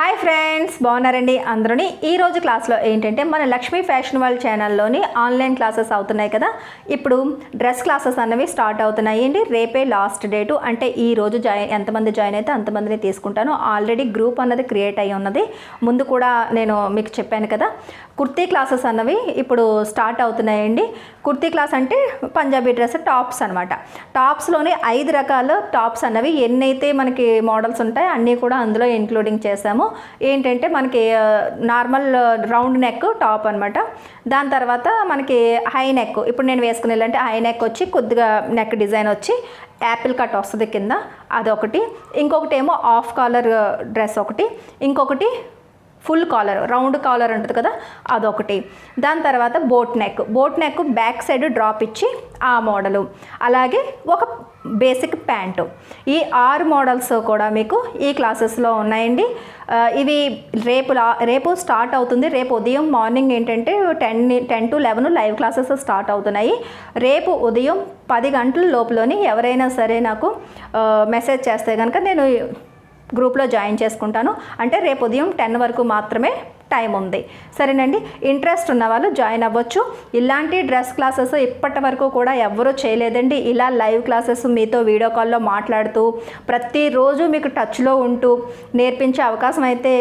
Hi friends బాగున్నారండి అందరూని. ఈరోజు క్లాస్లో ఏంటంటే మన లక్ష్మీ ఫ్యాషన్ వరల్డ్ ఛానల్లోని ఆన్లైన్ క్లాసెస్ అవుతున్నాయి కదా. ఇప్పుడు డ్రెస్ క్లాసెస్ అన్నవి స్టార్ట్ అవుతున్నాయి. అండి రేపే లాస్ట్ డేటు. అంటే ఈ రోజు జాయిన్ ఎంతమంది జాయిన్ అయితే అంతమందిని తీసుకుంటాను. ఆల్రెడీ గ్రూప్ అన్నది క్రియేట్ అయ్యి ఉన్నది. ముందు కూడా నేను మీకు చెప్పాను కదా. కుర్తీ క్లాసెస్ అన్నవి ఇప్పుడు స్టార్ట్ అవుతున్నాయండి. కుర్తీ క్లాస్ అంటే పంజాబీ డ్రెస్ టాప్స్ అనమాట టాప్స్లోని ఐదు రకాల టాప్స్ అన్నవి ఎన్నైతే మనకి మోడల్స్ ఉంటాయో అన్నీ కూడా అందులో ఇంక్లూడింగ్ చేశాము. ఏంటంటే మనకి నార్మల్ రౌండ్ నెక్ టాప్ అనమాట దాని తర్వాత మనకి హై నెక్ ఇప్పుడు నేను వేసుకునే అంటే హై నెక్ వచ్చి కొద్దిగా నెక్ డిజైన్ వచ్చి యాపిల్ కట్ వస్తుంది కింద అదొకటి. ఇంకొకటి ఏమో ఆఫ్ కాలర్ డ్రెస్ ఒకటి. ఇంకొకటి ఫుల్ కాలర్ రౌండ్ కాలర్ ఉంటుంది కదా అదొకటి. దాని తర్వాత boat neck boat neck back side drop ఇచ్చి ఆ మోడలు అలాగే ఒక బేసిక్ ప్యాంటు. ఈ ఆరు మోడల్స్ కూడా మీకు ఈ క్లాసెస్లో ఉన్నాయండి. ఇవి రేపు లా రేపు స్టార్ట్ అవుతుంది. రేపు ఉదయం మార్నింగ్ ఏంటంటే ten ten to eleven live classes start అవుతున్నాయి. రేపు ఉదయం పది గంటల లోపులోని ఎవరైనా సరే నాకు మెసేజ్ చేస్తే కనుక నేను గ్రూప్లో జాయిన్ చేసుకుంటాను. అంటే రేపు ఉదయం టెన్ వరకు మాత్రమే టైం ఉంది. సరేనండి ఇంట్రెస్ట్ ఉన్న వాళ్ళు జాయిన్ అవ్వచ్చు. ఇలాంటి డ్రెస్ క్లాసెస్ ఇప్పటి వరకు కూడా ఎవరూ చేయలేదండి. ఇలా లైవ్ క్లాసెస్ మీతో వీడియో కాల్లో మాట్లాడుతూ ప్రతిరోజు మీకు టచ్లో ఉంటూ నేర్పించే అవకాశం అయితే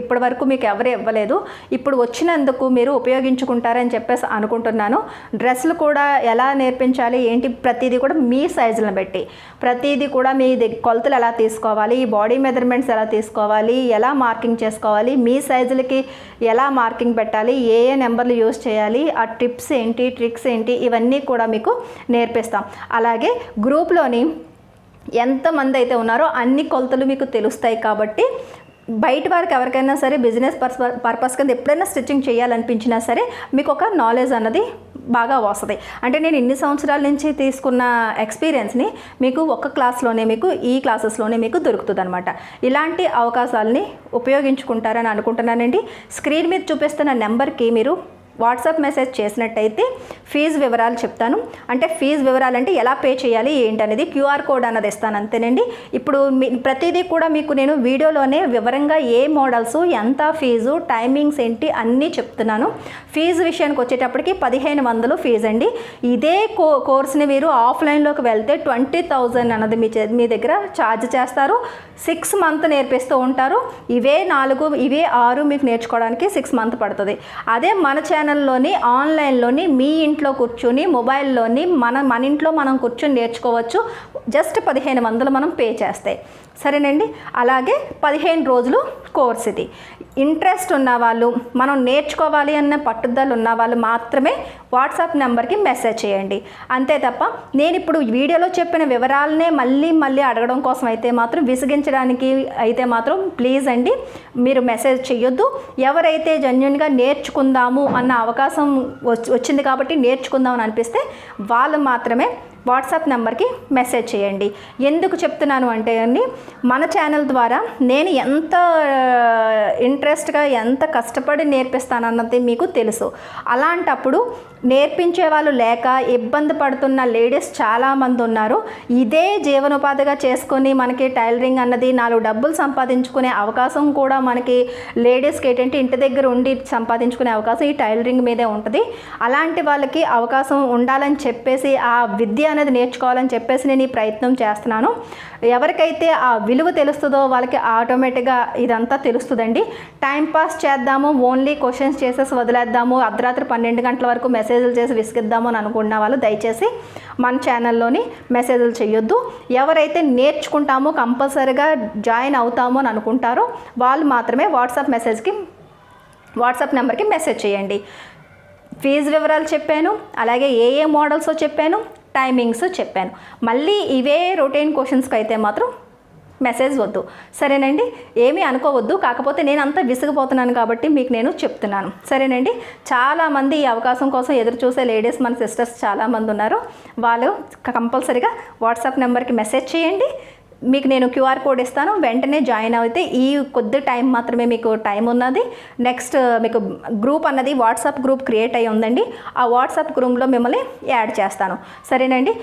ఇప్పటి వరకు మీకు ఎవరు ఇవ్వలేదు. ఇప్పుడు వచ్చినందుకు మీరు ఉపయోగించుకుంటారని చెప్పేసి అనుకుంటున్నాను. డ్రెస్సులు కూడా ఎలా నేర్పించాలి ఏంటి ప్రతిదీ కూడా మీ సైజులను బట్టి. ప్రతిదీ కూడా మీ కొలతలు ఎలా తీసుకోవాలి బాడీ మెజర్మెంట్స్ ఎలా తీసుకోవాలి ఎలా మార్కింగ్ చేసుకోవాలి మీ సైజులకి ఎలా మార్కింగ్ పెట్టాలి ఏ ఏ నెంబర్లు యూస్ చేయాలి ఆ టిప్స్ ఏంటి ట్రిక్స్ ఏంటి ఇవన్నీ కూడా మీకు నేర్పిస్తాం. అలాగే గ్రూప్లోని ఎంతమంది అయితే ఉన్నారో అన్ని కొలతలు మీకు తెలుస్తాయి కాబట్టి బయట వారికి ఎవరికైనా సరే బిజినెస్ పర్పస్ పర్పస్ కింద ఎప్పుడైనా స్టిచ్చింగ్ చేయాలనిపించినా సరే మీకు ఒక నాలెడ్జ్ అన్నది బాగా వస్తుంది. అంటే నేను ఇన్ని సంవత్సరాల నుంచి తీసుకున్న ఎక్స్పీరియన్స్ని మీకు ఒక క్లాస్లోనే మీకు ఈ క్లాసెస్లోనే మీకు దొరుకుతుంది అనమాట ఇలాంటి అవకాశాలని ఉపయోగించుకుంటారని అనుకుంటున్నానండి. స్క్రీన్ మీద చూపిస్తున్న నెంబర్కి మీరు వాట్సాప్ మెసేజ్ చేసినట్టయితే ఫీజు వివరాలు చెప్తాను. అంటే ఫీజు వివరాలు అంటే ఎలా పే చేయాలి ఏంటనేది క్యూఆర్ కోడ్ అన్నది ఇస్తాను అంతేనండి. ఇప్పుడు మీ ప్రతిదీ కూడా మీకు నేను వీడియోలోనే వివరంగా ఏ మోడల్స్ ఎంత ఫీజు టైమింగ్స్ ఏంటి అన్నీ చెప్తున్నాను. ఫీజు విషయానికి వచ్చేటప్పటికి పదిహేను వందలు ఫీజు అండి. ఇదే కో కోర్స్ని మీరు ఆఫ్లైన్లోకి వెళ్తే ట్వంటీ థౌజండ్ అన్నది మీ మీ దగ్గర ఛార్జ్ చేస్తారు. సిక్స్ మంత్ నేర్పిస్తూ ఉంటారు. ఇవే నాలుగు ఇవే ఆరు మీకు నేర్చుకోవడానికి సిక్స్ మంత్ పడుతుంది. అదే మన ఛానల్లోని ఆన్లైన్లోని మీ ఇంట్లో కూర్చుని మొబైల్లోని మన మన ఇంట్లో మనం కూర్చొని నేర్చుకోవచ్చు. జస్ట్ పదిహేను వందలు మనం పే చేస్తే. సరేనండి? అలాగే పదిహేను రోజులు కోర్స్ ఇది. ఇంట్రెస్ట్ ఉన్న వాళ్ళు మనం నేర్చుకోవాలి అన్న పట్టుదల ఉన్న వాళ్ళు మాత్రమే వాట్సాప్ నెంబర్కి మెసేజ్ చేయండి. అంతే తప్ప నేను ఇప్పుడు వీడియోలో చెప్పిన వివరాలనే మళ్ళీ మళ్ళీ అడగడం కోసం అయితే మాత్రం విసిగించడానికి అయితే మాత్రం ప్లీజ్ అండి మీరు మెసేజ్ చేయొద్దు ఎవరైతే జెన్యున్గా నేర్చుకుందాము అన్న అవకాశం వచ్చి వచ్చింది కాబట్టి నేర్చుకుందాం అని అనిపిస్తే వాళ్ళు మాత్రమే వాట్సాప్ నెంబర్కి మెసేజ్ చేయండి. ఎందుకు చెప్తున్నాను అంటే అండి మన ఛానల్ ద్వారా నేను ఎంత ఇంట్రెస్ట్గా ఎంత కష్టపడి నేర్పిస్తానన్నది మీకు తెలుసు. అలాంటప్పుడు నేర్పించే వాళ్ళు లేక ఇబ్బంది పడుతున్న లేడీస్ చాలామంది ఉన్నారు. ఇదే జీవనోపాధిగా చేసుకొని మనకి టైలరింగ్ అన్నది నాలుగు డబ్బులు సంపాదించుకునే అవకాశం కూడా మనకి లేడీస్కి ఏంటంటే ఇంటి దగ్గర ఉండి సంపాదించుకునే అవకాశం ఈ టైలరింగ్ మీదే ఉంటుంది. అలాంటి వాళ్ళకి అవకాశం ఉండాలని చెప్పేసి ఆ విద్య అనేది నేర్చుకోవాలని చెప్పేసి నేను ఈ ప్రయత్నం చేస్తున్నాను. ఎవరికైతే ఆ విలువ తెలుస్తుందో వాళ్ళకి ఆటోమేటిక్గా ఇదంతా తెలుస్తుందండి. టైం పాస్ చేద్దాము ఓన్లీ క్వశ్చన్స్ చేసేసి వదిలేద్దాము అర్ధరాత్రి పన్నెండు గంటల వరకు మెసేజ్లు చేసి విసిగిద్దాము అని అనుకున్న వాళ్ళు దయచేసి మన ఛానల్లోని మెసేజ్లు చేయొద్దు. ఎవరైతే నేర్చుకుంటామో కంపల్సరీగా జాయిన్ అవుతామో అని అనుకుంటారో వాళ్ళు మాత్రమే వాట్సాప్ మెసేజ్కి వాట్సాప్ నెంబర్కి మెసేజ్ చేయండి. ఫీజు వివరాలు చెప్పాను అలాగే ఏ ఏ మోడల్స్ చెప్పాను టైమింగ్స్ చెప్పాను. మళ్ళీ ఇవే రొటీన్ క్వశ్చన్స్కి అయితే మాత్రం మెసేజ్ వద్దు. సరేనండి? ఏమీ అనుకోవద్దు. కాకపోతే నేను అంతా విసిగిపోతున్నాను కాబట్టి మీకు నేను చెప్తున్నాను. సరేనండి? చాలామంది ఈ అవకాశం కోసం ఎదురు చూసే లేడీస్ మన సిస్టర్స్ చాలామంది ఉన్నారు. వాళ్ళు కంపల్సరీగా వాట్సాప్ నెంబర్కి మెసేజ్ చేయండి. మీకు నేను క్యూఆర్ కోడ్ ఇస్తాను. వెంటనే జాయిన్ అయితే ఈ కొద్ది టైం మాత్రమే మీకు టైం ఉన్నది. నెక్స్ట్ మీకు గ్రూప్ అన్నది వాట్సాప్ గ్రూప్ క్రియేట్ అయి ఉందండి. ఆ వాట్సాప్ గ్రూప్లో మిమ్మల్ని యాడ్ చేస్తాను. సరేనండి?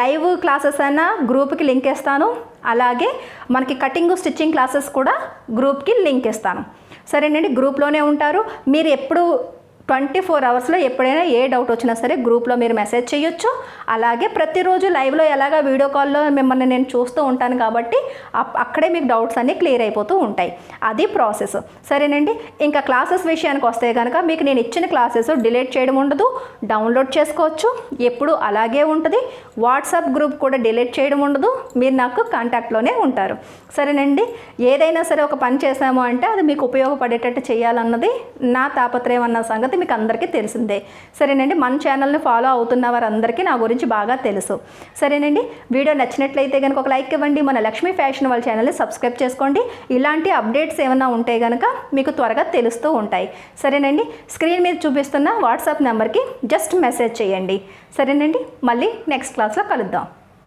లైవ్ క్లాసెస్ అయినా గ్రూప్కి లింక్ ఇస్తాను. అలాగే మనకి కటింగ్ స్టిచ్చింగ్ క్లాసెస్ కూడా గ్రూప్కి లింక్ ఇస్తాను. సరేనండి గ్రూప్లోనే ఉంటారు. మీరు ఎప్పుడు ట్వంటీ ఫోర్ అవర్స్లో ఎప్పుడైనా ఏ డౌట్ వచ్చినా సరే గ్రూప్లో మీరు మెసేజ్ చేయొచ్చు. అలాగే ప్రతిరోజు లైవ్లో ఎలాగా వీడియో కాల్లో మిమ్మల్ని నేను చూస్తూ ఉంటాను కాబట్టి అప్- అక్కడే మీకు డౌట్స్ అన్నీ క్లియర్ అయిపోతూ ఉంటాయి. అది ప్రాసెస్. సరేనండి? ఇంకా క్లాసెస్ విషయానికి వస్తే కనుక మీకు నేను ఇచ్చిన క్లాసెస్ డిలీట్ చేయడం ఉండదు. డౌన్లోడ్ చేసుకోవచ్చు. ఎప్పుడు అలాగే ఉంటుంది. వాట్సాప్ గ్రూప్ కూడా డిలీట్ చేయడం ఉండదు. మీరు నాకు కాంటాక్ట్లోనే ఉంటారు. సరేనండి? ఏదైనా సరే ఒక పని చేసాము అంటే అది మీకు ఉపయోగపడేటట్టు చేయాలన్నది నా తాపత్రయం అన్న సంగతి మీకు అందరికీ తెలిసిందే. సరేనండి మన ఛానల్ని ఫాలో అవుతున్న వారందరికీ నా గురించి బాగా తెలుసు. సరేనండి వీడియో నచ్చినట్లయితే కనుక ఒక లైక్ ఇవ్వండి మన లక్ష్మీ ఫ్యాషన్ వాళ్ళ ఛానల్ని సబ్స్క్రైబ్ చేసుకోండి. ఇలాంటి అప్డేట్స్ ఏమైనా ఉంటే కనుక మీకు త్వరగా తెలుస్తూ ఉంటాయి. సరేనండి స్క్రీన్ మీద చూపిస్తున్న వాట్సాప్ నెంబర్కి జస్ట్ మెసేజ్ చేయండి. సరేనండి మళ్ళీ నెక్స్ట్ క్లాస్లో కలుద్దాం.